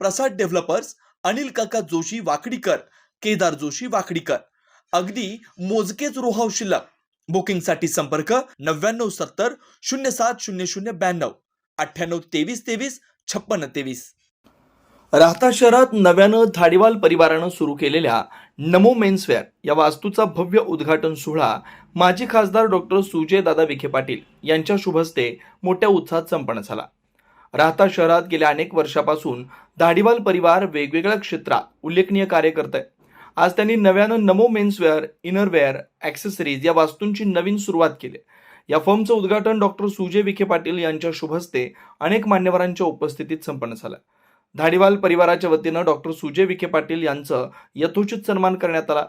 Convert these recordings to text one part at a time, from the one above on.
प्रसाद developers Anil काका जोशी वाकडीकर केदार जोशी वाकडीकर. अगदी मोजकेच रोहाव शिल्लक. बुकिंगसाठी संपर्क नव्याण्णव सत्तर शून्य सात शून्य शून्य ब्याण्णव. अठ्ठ्याण्णव तेवीस तेवीस छप्पन्न तेवीस. राहता शहरात नव्यानं धाडीवाल परिवारानं सुरू केलेल्या नमो मेन्सवेअर या वास्तूचा भव्य उद्घाटन सोहळा माजी खासदार डॉक्टर सुजयदादा विखे पाटील यांच्या शुभ हस्ते मोठ्या उत्साहात संपन्न झाला. राहता शहरात गेल्या अनेक वर्षापासून धाडीवाल परिवार वेगवेगळ्या क्षेत्रात उल्लेखनीय कार्य करत आहे आज त्यांनी नव्यानं नमो मेन्सवेअर इनरवेअर ॲक्सेसरीज या वास्तूंची नवीन सुरुवात केली या फर्मचं उद्घाटन डॉक्टर सुजय विखे पाटील यांच्या शुभस्ते अनेक मान्यवरांच्या उपस्थितीत संपन्न झालं. धाडीवाल परिवाराच्या वतीनं डॉक्टर सुजय विखे पाटील यांचं यथोचित सन्मान करण्यात आला.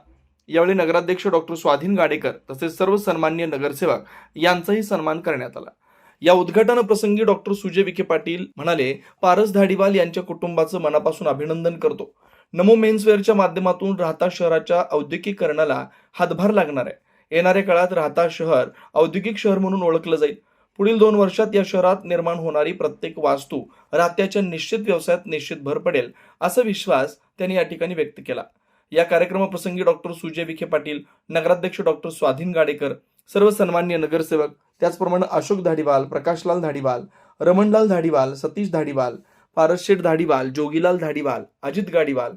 यावेळी नगराध्यक्ष डॉक्टर स्वाधीन गाडेकर तसेच सर्व सन्मान्य नगरसेवक यांचाही सन्मान करण्यात आला. या उद्घाटन प्रसंगी डॉक्टर सुजय विखे पाटील म्हणाले पारस धाडीवाल यांच्या कुटुंबाचं मनापासून अभिनंदन करतो. नमो मेन्सवेअरच्या माध्यमातून राहता शहराच्या औद्योगिकीकरणाला हातभार लागणार आहे. येणाऱ्या काळात राहता शहर औद्योगिक शहर म्हणून ओळखलं जाईल. पुढील दोन वर्षात या शहरात निर्माण होणारी प्रत्येक वास्तू राहत्याच्या निश्चित व्यवसायात निश्चित भर पडेल असा विश्वास त्यांनी या ठिकाणी व्यक्त केला. या कार्यक्रमाप्रसंगी डॉक्टर सुजय विखे पाटील नगराध्यक्ष डॉक्टर स्वाधीन गाडेकर सर्व सन्मान्य नगरसेवक त्याचप्रमाणे अशोक धाडीवाल प्रकाशलाल धाडीवाल रमणलाल धाडीवाल सतीश धाडीवाल पारसशेठ धाडीवाल जोगीलाल धाडीवाल अजित गाडीवाल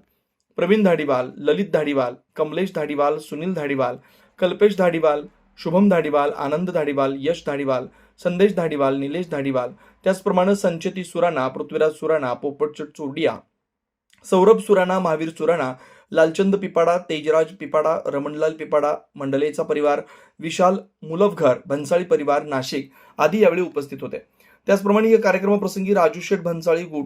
प्रवीण धाडीवाल ललित धाडीवाल कमलेश धाडीवाल सुनील धाडीवाल कल्पेश धाडीवाल शुभम धाडीवाल आनंद धाडीवाल यश धाडीवाल संदेश धाडीवाल निलेश धाडीवाल. त्याचप्रमाणे संचेती सुराणा पृथ्वीराज सुराणा पोपटचट चोडिया सौरभ सुराणा महावीर सुराणा लालचंद पिपाडा तेजराज पिपाडा रमणलाल पिपाडा मंडलेचा परिवार विशाल मुलभघर भन्साळी परिवार नाशिक आदी यावेळी उपस्थित होते. त्याचप्रमाणे या कार्यक्रमाप्रसंगी राजू शेठ भन्साळी गो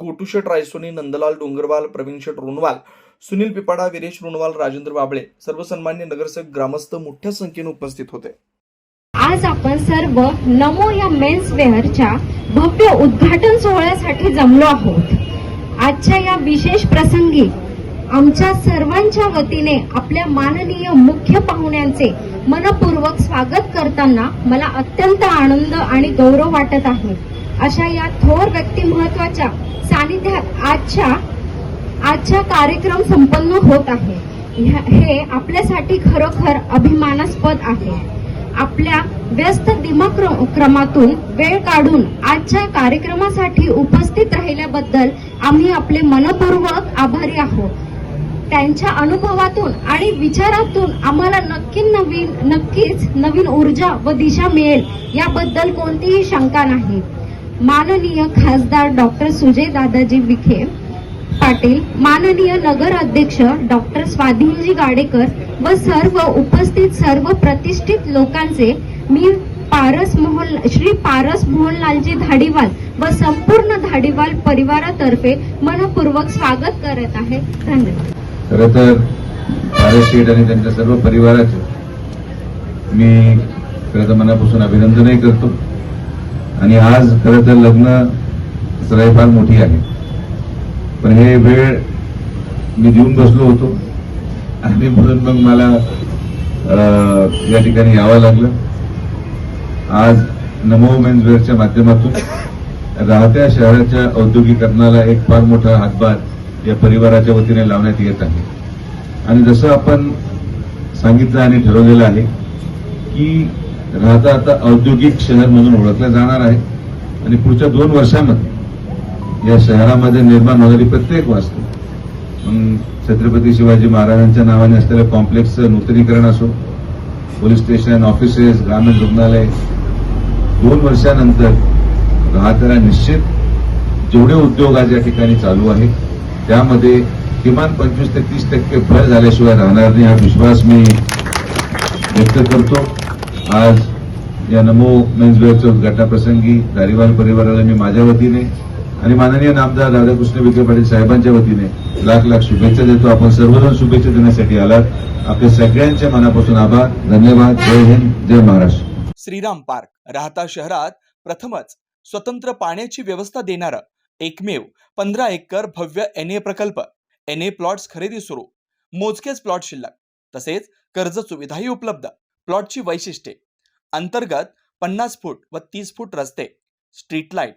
गोटू शेठ रायसोनी नंदलाल डोंगरवाल प्रवीण शेठ रुणवाल सुनील पिपाडा विरेश रुणवाल राजेंद्र बाबळे सर्व सन्मान्य नगरसेवक ग्रामस्थ मोठ्या संख्येने उपस्थित होते. आज आपण सर्व नमो या मेन्स वेअरच्या भव्य उद्घाटन सोहळ्यासाठी जमलो आहोत. आजच्या या विशेष प्रसंगी आमच्या सर्वांच्या वतीने आपल्या माननीय मुख्य पाहुण्यांचे मनपूर्वक स्वागत करताना मला अत्यंत आनंद आणि गौरव वाटत आहे. अशा या थोर व्यक्तिमत्वाच्या सानिध्यात आजच्या आजचा कार्यक्रम संपन्न होत आहे. ह्या- हे आपल्यासाठी खरोखर अभिमानास्पद आहे. आपल्या व्यस्त दिमाक्रमातून वेळ काढून आजच्या कार्यक्रमासाठी उपस्थित राहिल्याबद्दल आम्ही आपले मनपूर्वक आभारी आहोत. त्यांच्या अनुभवातून आणि विचारातून आम्हाला नक्की नवीन नक्कीच नवीन ऊर्जा व दिशा मिळेल याबद्दल कोणतीही शंका नाही. माननीय खासदार डॉक्टर सुजय दादाजी विखे पाटील माननीय नगर अध्यक्ष डॉक्टर स्वाधीनजी गाडेकर व सर्व उपस्थित सर्व प्रतिष्ठित लोकांचे मी पारस मोहन श्री पारस मोहनलालजी धाडीवाल व संपूर्ण धाडीवाल परिवारातर्फे मनपूर्वक स्वागत करत आहे. धन्यवाद. खरं तर भारत आणि त्यांच्या सर्व परिवाराचे मी खरं तर मनापासून अभिनंदनही करतो. आणि आज खरं तर लग्न सराई फार मोठी आहे. पण हे वेळ मी देऊन बसलो होतो. आणि म्हणून मग मला या ठिकाणी यावं लागलं. आज नमो मेन्सवेअरच्या माध्यमातून राहत्या शहराच्या औद्योगिकरणाला एक फार मोठा हातभार या परिवाराच्या वतीने लावण्यात येत आहे. आणि जसं आपण सांगितलं आणि ठरवलेलं आहे की राहता आता औद्योगिक शहर म्हणून ओळखलं जाणार आहे. आणि पुढच्या दोन वर्षामध्ये या शहरामध्ये निर्माण होणारी प्रत्येक वास्तू. मग छत्रपती शिवाजी महाराजांच्या नावाने असलेल्या कॉम्प्लेक्सचं नूतनीकरण असो पोलीस स्टेशन ऑफिसेस ग्रामीण रुग्णालय दोन वर्षानंतर राहत्याला निश्चित जेवढे उद्योग आज या ठिकाणी चालू आहेत त्यामध्ये किमान पंचवीस ते तीस टक्के भर झाल्याशिवाय राहणार नाही हा विश्वास मी व्यक्त करतो. आज या नमो मेन्स वेअरच्या उद्घाटनाप्रसंगी दारीवाल परिवाराला मी माझ्या वतीने आणि माननीय नामदार राधाकृष्ण विखे पाटील साहेबांच्या वतीने लाख लाख शुभेच्छा देतो. आपण सर्वजण शुभेच्छा देण्यासाठी आलात. आपल्या सगळ्यांच्या मनापासून आभार. धन्यवाद. जय हिंद. जय महाराष्ट्र. श्रीराम पार्क राहता शहरात प्रथमच स्वतंत्र पाण्याची व्यवस्था देणारं एकमेव पंधरा एकर भव्य एन ए प्रकल्प. एन ए प्लॉट्स खरेदी सुरू. मोजकेच प्लॉट शिल्लक. तसेच कर्ज सुविधाही उपलब्ध. प्लॉटची वैशिष्ट्ये. अंतर्गत पन्नास फूट व तीस फूट रस्ते. Street light